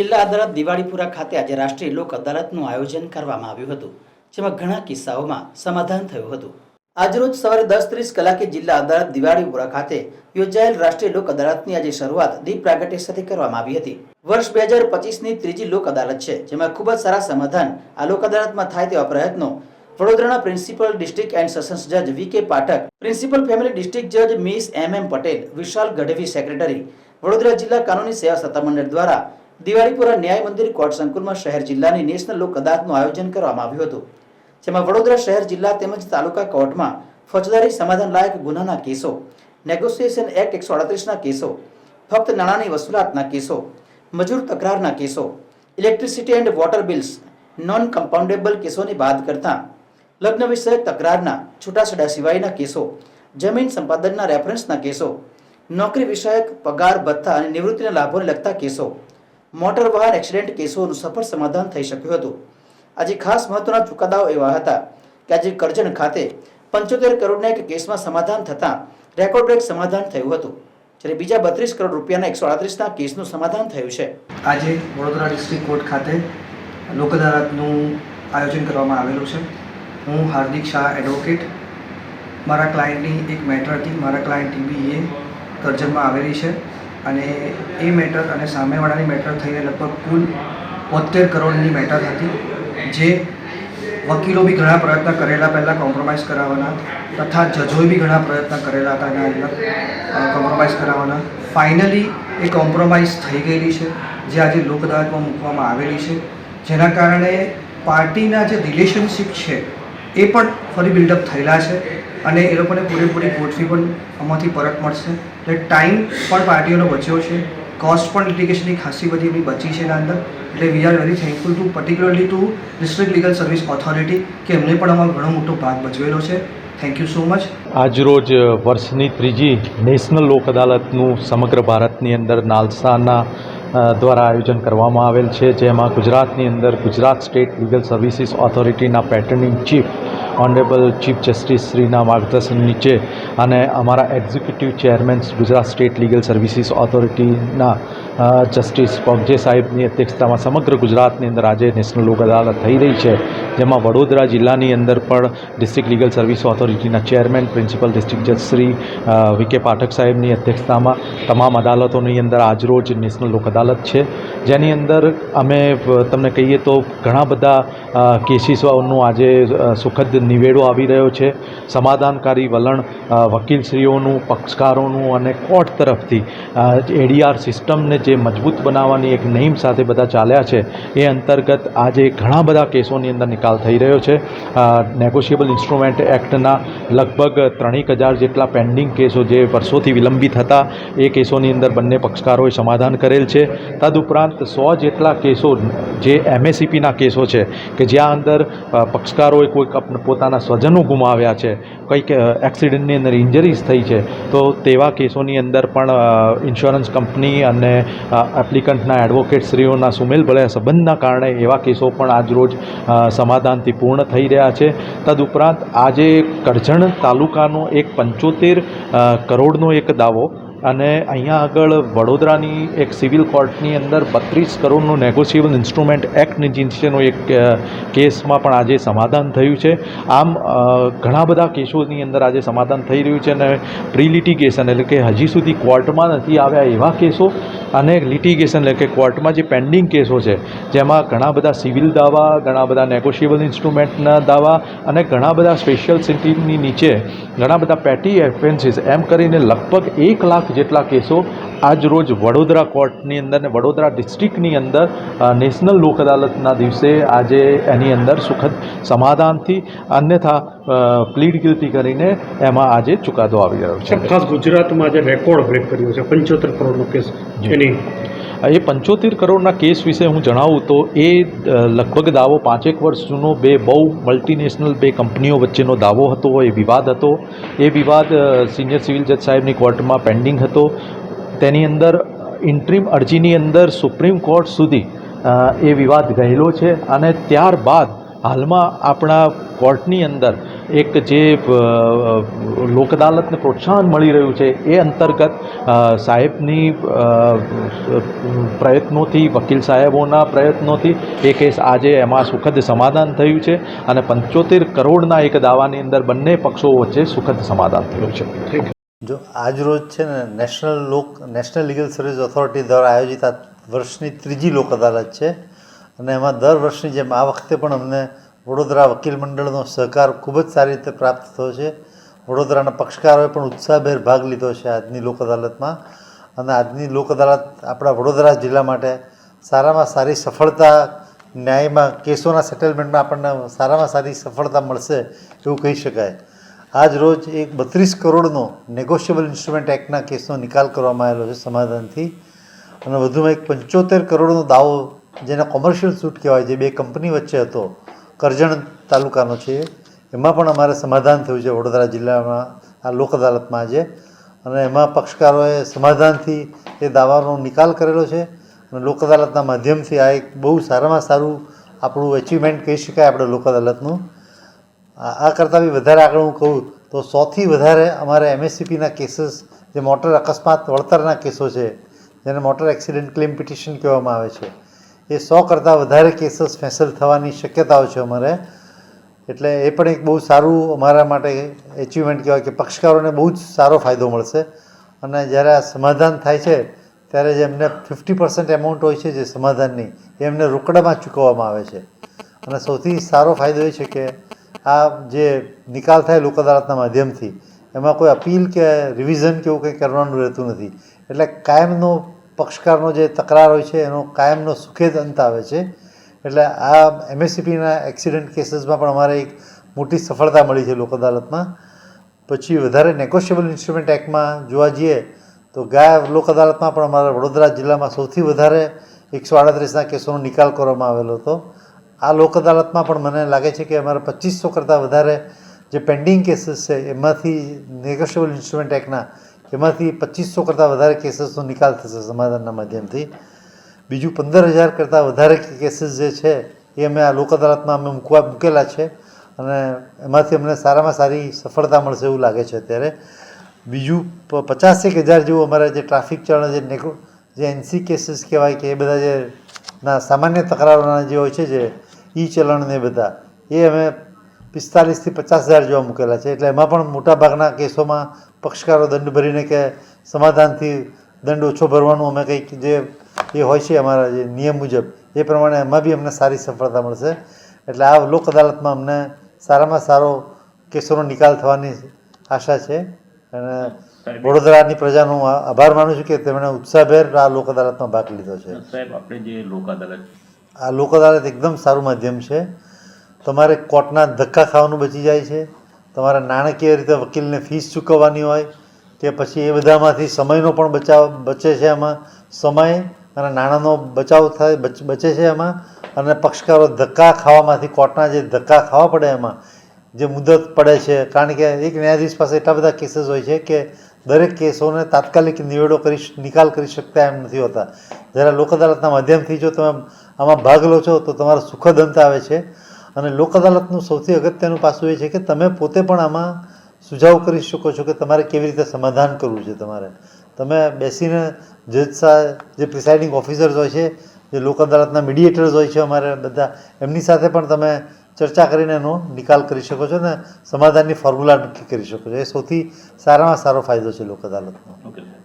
જિલ્લા અદાલત દિવાળીપુરા ખાતે આજે રાષ્ટ્રીય લોક અદાલતનું આયોજન કરવામાં આવ્યું હતું, જેમાં ઘણા કિસ્સાઓમાં સમાધાન થયું હતું. આજરોજ સવારે દસ ત્રીસ કલાકે જિલ્લા અદાલત દિવાળીપુરા ખાતે યોજાયેલ રાષ્ટ્રીય લોક અદાલતની આજે શરૂઆત દીપ પ્રાગટ્ય સાથે કરવામાં આવી હતી. વર્ષ બે હજાર પચીસની ત્રીજી લોક અદાલત છે, જેમાં ખૂબ જ સારા સમાધાન આ લોક અદાલતમાં થાય તેવા પ્રયત્નો વડોદરાના પ્રિન્સિપલ ડિસ્ટ્રિક્ટ એન્ડ સેશન્સ જજ વી કે પાઠક, પ્રિન્સિપલ ફેમિલી ડિસ્ટ્રિક્ટ જજ મિસ એમ એમ પટેલ, વિશાલ ગઢવી સેક્રેટરી, વડોદરા જિલ્લા કાનૂની સેવા સત્તામંડળ દ્વારા દિવાળીપુરા ન્યાય મંદિર કોર્ટ સંકુલમાં શહેર જિલ્લાની નેશનલ લોક અદાલતનું આયોજન કરવામાં આવ્યું હતું, જેમાં વડોદરા શહેર જિલ્લા તેમજ તાલુકા કોર્ટમાં ફોજદારી સમાધાન લાયક ગુનાના કેસો, નેગોશિએશન એક્ટ એકસો અડત્રીસના કેસો, ફક્ત નાણાંની વસૂલાતના કેસો, મજૂર તકરારના કેસો, electricity and water bills non compoundable કેસોની બાદ કરતાં લગ્ન વિષયક તકરારના છૂટાછેડા સિવાયના કેસો, જમીન સંપાદનના રેફરન્સના કેસો, નોકરી વિષયક પગાર, ભથ્થા અને નિવૃત્તિના લાભોને લગતા કેસો મોટર વાહન એક્સિડન્ટ કેસોનું સફળ સમાધાન થઈ શક્યું હતું. આજે ખાસ મહત્વના ચુકાદાઓ એવા હતા કે આજે કરજણ ખાતે પંચોતેર કરોડના એક કેસમાં સમાધાન થતાં રેકોર્ડ બ્રેક સમાધાન થયું હતું, જ્યારે બીજા બત્રીસ કરોડ રૂપિયાના એકસો અડત્રીસના કેસનું સમાધાન થયું છે. આજે વડોદરા ડિસ્ટ્રિક્ટ કોર્ટ ખાતે લોક અદાલતનું આયોજન કરવામાં આવેલું છે. હું હાર્દિક શાહ એડવોકેટ. મારા ક્લાયન્ટની એક મેટર હતી. મારા ક્લાયન્ટ ટીબી એ કરજણમાં આવેલી છે. અને એ મેટર અને સામેવાળાની મેટર થઈને લગભગ કુલ બોતેર કરોડની મેટર હતી, જે વકીલો બી ઘણા પ્રયત્ન કરેલા પહેલાં કોમ્પ્રોમાઇઝ કરાવવાના તથા જજોએ બી ઘણા પ્રયત્ન કરેલા હતા એના અંદર કોમ્પ્રોમાઇઝ કરાવવાના. ફાઇનલી એ કોમ્પ્રોમાઇઝ થઈ ગયેલી છે, જે આજે લોક અદાલતમાં મૂકવામાં આવેલી છે, જેના કારણે પાર્ટીના જે રિલેશનશિપ છે, એ પણ ફરી બિલ્ડઅપ થયેલા છે. અને એ લોકોને પૂરેપૂરી કોર્ટથી પણ આમાંથી પરત મળશે. એટલે ટાઈમ પણ પાર્ટીઓનો બચ્યો છે. કોસ્ટ પણ લિટિગેશનની ખાસી બધી એમની બચી છે એના અંદર. એટલે we are very thankful to particularly to district legal service authority કે એમને પણ આમાં ઘણો મોટો ભાગ ભજવેલો છે. થેન્ક યુ સો મચ આજરોજ વર્ષની ત્રીજી નેશનલ લોક અદાલતનું સમગ્ર ભારતની અંદર નાલસાના દ્વારા આયોજન કરવામાં આવેલ છે. જેમાં ગુજરાતની અંદર Gujarat state legal services ઓથોરિટીના patron in chief honourable chief justice શ્રીના માર્ગદર્શન નીચે અને અમારા executive chairman Gujarat state legal services ઓથોરિટીના justice પગજે સાહેબની અધ્યક્ષતામાં સમગ્ર ગુજરાતની અંદર આજે નેશનલ લોક અદાલત થઈ રહી છે જેમાં વડોદરા જિલ્લાની અંદર પણ ડિસ્ટ્રિક્ટ લીગલ સર્વિસ ઓથોરિટીના ચેરમેન પ્રિન્સિપલ ડિસ્ટ્રિક્ટ જજ શ્રી અ, કે પાઠક સાહેબની અધ્યક્ષતામાં તમામ અદાલતોની અંદર આજરોજ નેશનલ લોક અદાલત છે. જેની અંદર અમે તમને કહીએ તો ઘણા બધા કેસીસોનું આજે સુખદ નિવેડો આવી રહ્યો છે. સમાધાનકારી વલણ વકીલશ્રીઓનું પક્ષકારોનું અને કોર્ટ તરફથી એડીઆર સિસ્ટમને જે મજબૂત બનાવવાની એક નેમ સાથે બધા ચાલ્યા છે, એ અંતર્ગત આજે ઘણા બધા કેસોની અંદર નિકાલ થઈ રહ્યો છે. નેગોશિયેબલ ઇન્સ્ટ્રુમેન્ટ એક્ટના લગભગ ત્રણેક હજાર જેટલા પેન્ડિંગ કેસો જે વર્ષોથી વિલંબિત હતા, એ કેસોની અંદર બંને પક્ષકારોએ સમાધાન કરેલ છે. તદુપરાંત સો જેટલા કેસો જે એમએસીપીના કેસો છે, કે જ્યાં અંદર પક્ષકારોએ કોઈક પોતાના સ્વજનો ગુમાવ્યા છે, કંઈક એક્સિડન્ટની અંદર ઇન્જરીઝ થઈ છે, તો તેવા કેસોની અંદર પણ ઇન્સ્યોરન્સ કંપની અને એપ્લિકન્ટના એડવોકેટશ્રીઓના સુમેલ ભળ્યા સંબંધના કારણે એવા કેસો પણ આજ રોજ સમાધાનથી પૂર્ણ થઈ રહ્યા છે. તદુપરાંત આજે કરજણ તાલુકાનો એક પંચોતેર કરોડનો એક દાવો અને અહીંયા આગળ વડોદરાની એક સિવિલ કોર્ટની અંદર બત્રીસ કરોડનું નેગોશિયેબલ ઇન્સ્ટ્રુમેન્ટ એક્ટની નીચેનો એક કેસમાં પણ આજે સમાધાન થયું છે. આમ ઘણા બધા કેસોની અંદર આજે સમાધાન થઈ રહ્યું છે અને પ્રી લિટિગેશન એટલે કે હજી સુધી કોર્ટમાં નથી આવ્યા એવા કેસો અને લિટિગેશન એટલે કે કોર્ટમાં જે પેન્ડિંગ કેસો છે, જેમાં ઘણા બધા સિવિલ દાવા, ઘણા બધા નેગોશિયેબલ ઇન્સ્ટ્રુમેન્ટના દાવા અને ઘણા બધા સ્પેશિયલ સિટીની નીચે ઘણા બધા પેટી એફેન્સીસ એમ કરીને લગભગ એક લાખ જેટલા કેસો આજ રોજ વડોદરા કોર્ટની અંદર ને વડોદરા ડિસ્ટ્રિક્ટની અંદર નેશનલ લોક અદાલતના દિવસે આજે એની અંદર સુખદ સમાધાનથી અન્યથા પ્લીડ ગિલ્ટી કરીને એમાં આજે ચુકાદો આવી રહ્યો છે ખાસ ગુજરાતમાં આજે રેકોર્ડ બ્રેક કર્યો છે પંચોતેર કરોડનો કેસ. એની એ પંચોતેર કરોડના કેસ વિશે હું જણાવું તો એ લગભગ દાવો પાંચેક વર્ષ જૂનો બે બહુ મલ્ટીનેશનલ બે કંપનીઓ વચ્ચેનો દાવો હતો, એ વિવાદ હતો. એ વિવાદ સિનિયર સિવિલ જજ સાહેબની કોર્ટમાં પેન્ડિંગ હતો. તેની અંદર ઇન્ટ્રીમ અરજીની અંદર સુપ્રીમ કોર્ટ સુધી એ વિવાદ ગયેલો છે અને ત્યારબાદ હાલમાં આપણા કોર્ટની અંદર એક જે લોક અદાલતને પ્રોત્સાહન મળી રહ્યું છે એ અંતર્ગત સાહેબની પ્રયત્નોથી વકીલ સાહેબોના પ્રયત્નોથી એ કેસ આજે એમાં સુખદ સમાધાન થયું છે અને પંચોતેર કરોડના એક દાવાની અંદર બંને પક્ષો વચ્ચે સુખદ સમાધાન થયું છે. જો આજ રોજ છે ને નેશનલ લોક નેશનલ લીગલ સર્વિસ ઓથોરિટી દ્વારા આયોજિત આ વર્ષની ત્રીજી લોક અદાલત છે અને એમાં દર વર્ષની જેમ આ વખતે પણ અમને વડોદરા વકીલ મંડળનો સહકાર ખૂબ જ સારી રીતે પ્રાપ્ત થયો છે. વડોદરાના પક્ષકારોએ પણ ઉત્સાહભેર ભાગ લીધો છે આજની લોક અદાલતમાં. અને આજની લોક અદાલત આપણા વડોદરા જિલ્લા માટે સારામાં સારી સફળતા, ન્યાયમાં કેસોના સેટલમેન્ટમાં આપણને સારામાં સારી સફળતા મળશે એવું કહી શકાય. આજ રોજ એક બત્રીસ કરોડનો નેગોશિયેબલ ઇન્સ્ટ્રુમેન્ટ એક્ટના કેસનો નિકાલ કરવામાં આવેલો છે સમાધાનથી. અને વધુમાં એક પંચોતેર કરોડનો દાવો જેને કોમર્શિયલ સૂટ કહેવાય, જે બે કંપની વચ્ચે હતો, કરજણ તાલુકાનો છે એમાં પણ અમારે સમાધાન થયું છે વડોદરા જિલ્લામાં, આ લોક અદાલતમાં આજે. અને એમાં પક્ષકારોએ સમાધાનથી એ દાવાનો નિકાલ કરેલો છે. અને લોક અદાલતના માધ્યમથી આ એક બહુ સારામાં સારું આપણું એચિવમેન્ટ કહી શકાય આપણે લોક અદાલતનું. આ કરતાં બી વધારે આગળ હું કહું તો સૌથી વધારે અમારે એમએસસીપીના કેસીસ જે મોટર અકસ્માત, વળતરના કેસો છે, જેને મોટર એક્સિડન્ટ ક્લેમ પિટિશન કહેવામાં આવે છે. એ સો કરતાં વધારે કેસીસ ફેસલ થવાની શક્યતાઓ છે અમારે. એટલે એ પણ એક બહુ સારું અમારા માટે એચિવમેન્ટ કહેવાય કે પક્ષકારોને બહુ જ સારો ફાયદો મળશે. અને જ્યારે આ સમાધાન થાય છે, ત્યારે જે એમને ફિફ્ટી પર્સન્ટ એમાઉન્ટ હોય છે જે સમાધાનની, એ એમને રોકડામાં ચૂકવવામાં આવે છે. અને સૌથી સારો ફાયદો એ છે કે આ જે નિકાલ થાય લોક અદાલતના માધ્યમથી, એમાં કોઈ અપીલ કે રિવિઝન કે એવું કંઈ કરવાનું રહેતું નથી. એટલે કાયમનો પક્ષકારનો જે તકરાર હોય છે, એનો કાયમનો સુખેદ અંત આવે છે. એટલે આ એમએસસીપીના એક્સિડન્ટ કેસીસમાં પણ અમારે એક મોટી સફળતા મળી છે લોક અદાલતમાં. પછી વધારે નેગોશિયેબલ ઇન્સ્ટ્રુમેન્ટ એક્ટમાં જોવા જઈએ, તો ગયા લોક અદાલતમાં પણ અમારા વડોદરા જિલ્લામાં સૌથી વધારે એકસો આડત્રીસના કેસોનો નિકાલ કરવામાં આવેલો હતો. આ લોક અદાલતમાં પણ મને લાગે છે કે અમારે પચીસો કરતાં વધારે જે પેન્ડિંગ કેસીસ છે, એમાંથી નેગોશિયેબલ ઇન્સ્ટ્રુમેન્ટ એક્ટના એમાંથી પચીસો કરતાં વધારે કેસીસનો નિકાલ થશે સમાધાનના માધ્યમથી. બીજું પંદર હજાર કરતાં વધારે કેસીસ જે છે, એ અમે આ લોક અદાલતમાં અમે મૂકવા મૂકેલા છે અને એમાંથી અમને સારામાં સારી સફળતા મળશે એવું લાગે છે અત્યારે. બીજું પચાસેક હજાર જેવું અમારા જે ટ્રાફિક ચલણ જે નેગો, જે એનસી કેસીસ કહેવાય કે એ બધા જે ના સામાન્ય તકરારોના જે હોય છે જે ઈ ચલણ ને બધા, એ અમે પિસ્તાલીસથી પચાસ હજાર જેવા મૂકેલા છે. એટલે એમાં પણ મોટાભાગના કેસોમાં પક્ષકારો દંડ ભરીને કે સમાધાનથી દંડ ઓછો ભરવાનું અમે કંઈક જે એ હોય છે અમારા જે નિયમ મુજબ એ પ્રમાણે એમાં બી અમને સારી સફળતા મળશે. એટલે આ લોક અદાલતમાં અમને સારામાં સારો કેસોનો નિકાલ થવાની આશા છે. અને વડોદરાની પ્રજાનો હું આભાર માનું છું કે તેમણે ઉત્સાહભેર આ લોક અદાલતમાં ભાગ લીધો છે. સાહેબ આપણે જે લોક અદાલત આ લોક અદાલત એકદમ સારું માધ્યમ છે. તમારે કોર્ટના ધક્કા ખાવાનું બચી જાય છે. તમારે નાણાકીય રીતે વકીલને ફીસ ચૂકવવાની હોય, કે પછી એ બધામાંથી સમયનો પણ બચાવ, બચે છે એમાં સમય અને નાણાંનો બચાવ થાય, બચે છે એમાં અને પક્ષકારો ધક્કા ખાવામાંથી, કોર્ટના જે ધક્કા ખાવા પડે એમાં, જે મુદત પડે છે, કારણ કે એક ન્યાયાધીશ પાસે એટલા બધા કેસીસ હોય છે કે દરેક કેસોને તાત્કાલિક નિવેડો કરી નિકાલ કરી શકતા એમ નથી હોતા. જ્યારે લોક અદાલતના માધ્યમથી જો તમે આમાં ભાગ લો છો, તો તમારો સુખદ અંત આવે છે. અને લોક અદાલતનું સૌથી અગત્યનું પાસું એ છે કે તમે પોતે પણ આમાં સુઝાવ કરી શકો છો કે તમારે કેવી રીતે સમાધાન કરવું છે તમારે. તમે બેસીને જજ સાહેબ જે પ્રિસાઇડિંગ ઓફિસર્સ હોય છે, જે લોક અદાલતના મીડિયેટર્સ હોય છે અમારે બધા, એમની સાથે પણ તમે ચર્ચા કરીને એનો નિકાલ કરી શકો છો ને સમાધાનની ફોર્મ્યુલા નક્કી કરી શકો છો. એ સૌથી સારામાં સારો ફાયદો છે લોક અદાલતનો. ઓકે